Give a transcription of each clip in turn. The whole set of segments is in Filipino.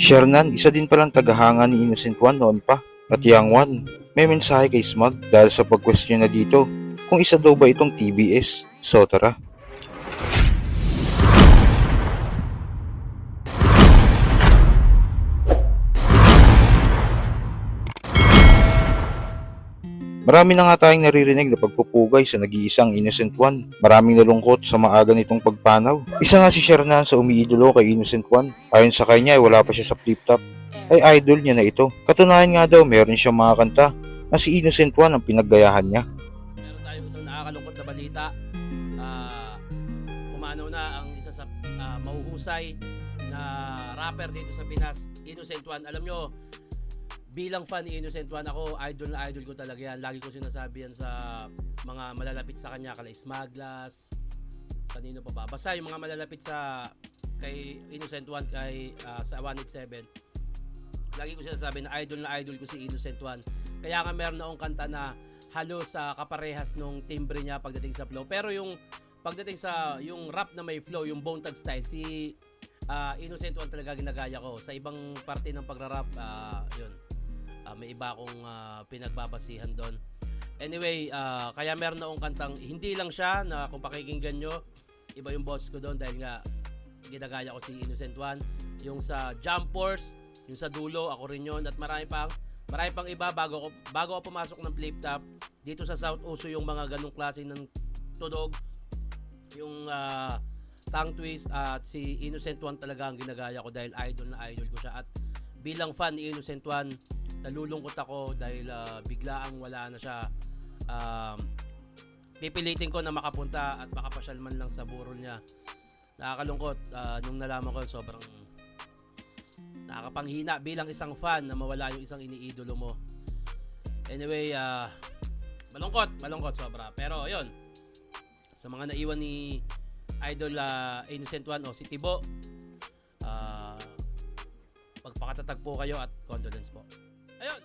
Shernan, isa din palang tagahanga ni Innocent One noon pa. At Young One, may mensahe kay Smug dahil sa pag-question na dito kung isa daw ba itong TBS. So tara. Marami na nga tayong naririnig na pagpupugay sa nag-iisang Innocent One. Maraming nalungkot sa maaga nitong pagpanaw. Isa nga si Shernan sa umiidolo kay Innocent One. Ayon sa kanya ay wala pa siya sa flip top. Ay idol niya na ito. Katunayan nga daw meron siyang mga kanta na si Innocent One ang pinaggayahan niya. Meron tayong isang nakakalungkot na balita. Ah, pumanaw na ang isa sa ah, mahuhusay na rapper dito sa Pinas, Innocent One. Alam nyo, bilang fan ni Innocent One, ako idol na idol ko talaga yan. Lagi ko sinasabi yan sa mga malalapit sa kanya, kala Smaglas, kanino pa ba. Basta yung mga malalapit sa kay Innocent One, kay ah, sa 187, lagi ko sinasabi na idol na idol ko si Innocent One. Kaya nga meron na akong kanta na halos sa kaparehas nung timbre niya pagdating sa flow. Pero yung pagdating sa yung rap na may flow, yung bone tag style, si ah, Innocent One talaga ginagaya ko. Sa ibang parte ng pagrarap, ah, yun. Ah, may iba akong ah, pinagbabasihan doon. Anyway, ah, kaya meron na akong kantang hindi lang siya na kung pakikinggan nyo, iba yung boss ko doon dahil nga ginagaya ko si Innocent One. Yung sa Jumpers, yung sa dulo, ako rin yun. At marami pang, marami pang iba bago ako, bago ako pumasok ng flip top. Dito sa South uso yung mga ganong klase ng tunog. Yung ah, tongue twist at si Innocent One talaga ang ginagaya ko dahil idol na idol ko siya. At bilang fan ni Innocent One, nalulungkot ako dahil ah, biglaang wala na siya. Um, pipilitin ko na makapunta at makapasyal man lang sa burol niya. Nakakalungkot ah, nung nalaman ko sobrang nakakapanghina bilang isang fan na mawala yung isang iniidolo mo. Anyway, ah malungkot, malungkot sobra. Pero yun, sa mga naiwan ni Idol ah, Innocent One o si Tibo, ah pagpakatatag po kayo at condolence po. Ayun!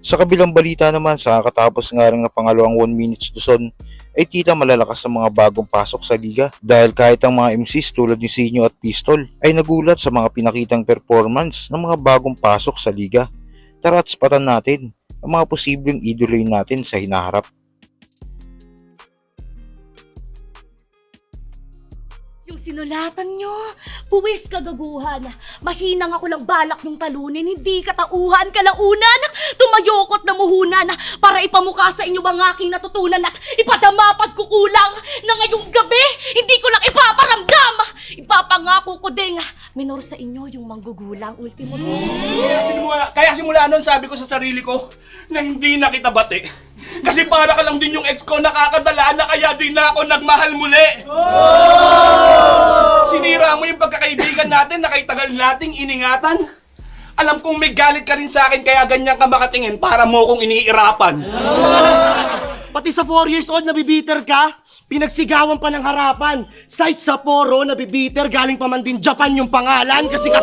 Sa kabilang balita naman sa katapos nga na pangalawang 1 minutes Luzon ay tila malalakas ang mga bagong pasok sa liga dahil kahit ang mga MCs tulad ni Sinyo at Pistol ay nagulat sa mga pinakitang performance ng mga bagong pasok sa liga. Tara at natin ang mga posibleng idoloy natin sa hinaharap. Sinulatan nyo, buwis kagaguhan. Mahinang ako lang balak yung talunin, hindi katauhan, kalaunan, tumayokot na muhunan, para ipamukha sa inyo ang aking natutunan at ipadama pagkukulang na ngayong gabi, hindi ko lang ipaparamdam. Ipapangako ko ding, minor sa inyo yung manggugulang ultimo. Kaya simula, kaya simula nun sabi ko sa sarili ko na hindi na kita bati. Kasi para ka lang din yung ex ko nakakadala na kaya din na ako nagmahal muli. Sinira mo yung pagkakaibigan natin na kay tagal nating iningatan. Alam kong may galit ka rin sa akin kaya ganyan ka makatingin para mo kong iniirapan. Pati sa 4 years old, nabibiter ka? Pinagsigawan pa ng harapan. Sight sa poro, nabibiter. Galing pa man din Japan yung pangalan. Kasi kat...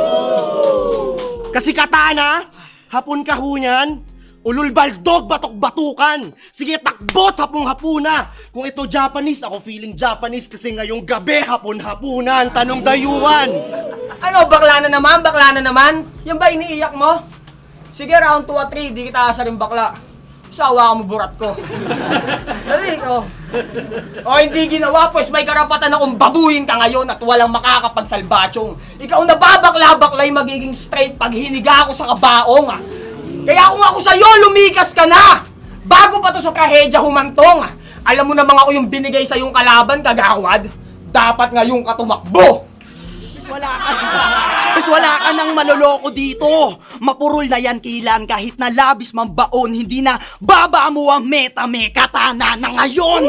Kasi katana, hapon kahunyan, ulul baldog batok-batukan. Sige, takbot hapong hapuna. Kung ito Japanese, ako feeling Japanese kasi ngayong gabi hapon-hapunan. Tanong dayuhan. Ano, bakla na naman? Bakla na naman? Yan ba iniiyak mo? Sige, round 2 at 3, di kita asa rin bakla. Sawa ka mo burat ko. Dali, oh. O hindi ginawa, pues may karapatan akong babuhin ka ngayon at walang makakapagsalbatsong. Ikaw na babakla-baklay magiging straight pag hiniga ako sa kabaong. ah. Kaya kung ako sa'yo, lumikas ka na! Bago pa to sa kahedya humantong. Alam mo na mga ko yung binigay sa yung kalaban, kagawad. Dapat ngayong ka tumakbo! Wala ka. Mas wala ka nang maloloko dito. Mapurol na yan kilan kahit na labis mang baon. Hindi na baba mo ang meta me katana na ngayon.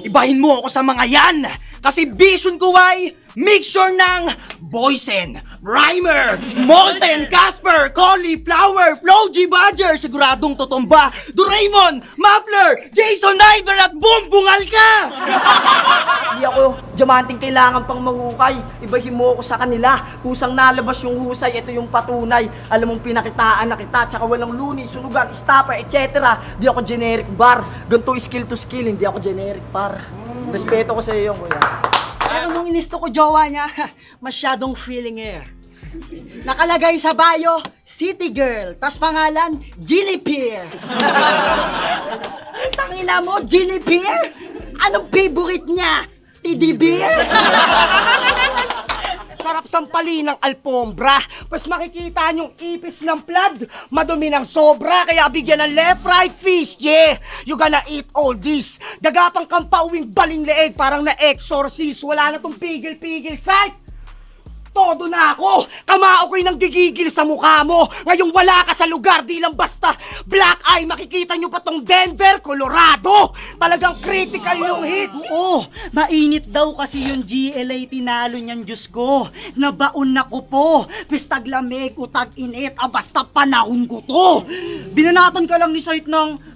Ibahin mo ako sa mga yan. Kasi vision ko ay mixture ng Boysen, Rhymer, Molten, Casper, Cauliflower, Flow G. Badger, siguradong tutumba, Doraemon, Muffler, Jason Iver at Boom Bungal ka! Hindi ako diamanting kailangan pang mahukay. Ibahin mo ako sa kanila. Kusang nalabas yung husay, ito yung patunay. Alam mong pinakitaan na kita, tsaka walang luni, sunugan, estapa, etc. Di ako generic bar. Ganito skill to skill, hindi ako generic par. Respeto ko sa iyo, kuya. Nung inisto ko jowa niya, masyadong feeling air. Nakalagay sa bio, City Girl. Tas pangalan, Ginny Peer. Tangina mo, Ginny Peer? Anong favorite niya? Teddy Bear? Sarap sampali ng alpombra. Mas makikita yung ipis ng blood. Madumi ng sobra, kaya bigyan ng left, right, fish, yeah. You gonna eat all this. Gagapang kang pauwing baling leeg, parang na-exorcist. Wala na tong pigil-pigil sight. Todo na ako! Kamao ko'y nang gigigil sa mukha mo! Ngayong wala ka sa lugar, di lang basta black eye, makikita nyo pa tong Denver, Colorado! Talagang critical yung hits! Oo, mainit daw kasi yung GLA tinalo niyan, Diyos ko. Nabaon na ko po. Pistag lamig, utag init, ah basta panahon ko to. Binanatan ka lang ni site ng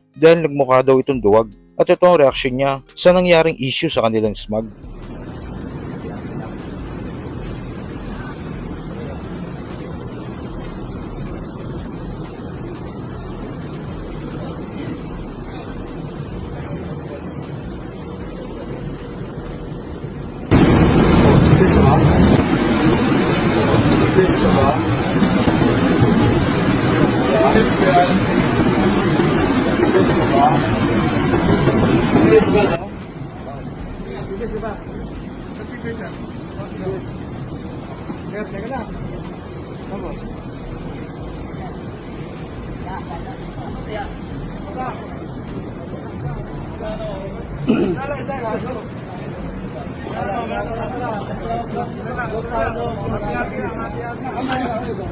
Sa sa dahil TBS daw Yangwan. Mabuti at ito. Sa naging reaksyon ni Yangwan dahil nagmukha daw itong duwag. At ito ang reaksyon niya sa nangyaring issue sa kanilang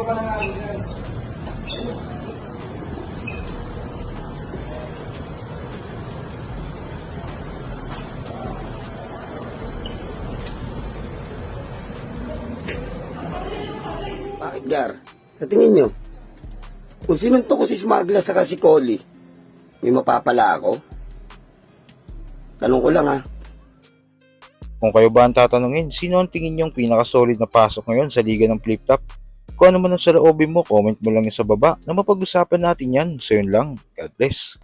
Smag. Gar? Sa tingin nyo, kung sinuntok ko si Smagla sa si Collie, may mapapala ako? Tanong ko lang ha. Kung kayo ba ang tatanungin, sino ang tingin niyong pinakasolid na pasok ngayon sa liga ng flip-top? Kung ano man ang saloobin mo, comment mo lang sa baba na mapag-usapan natin yan. So yun lang. God bless.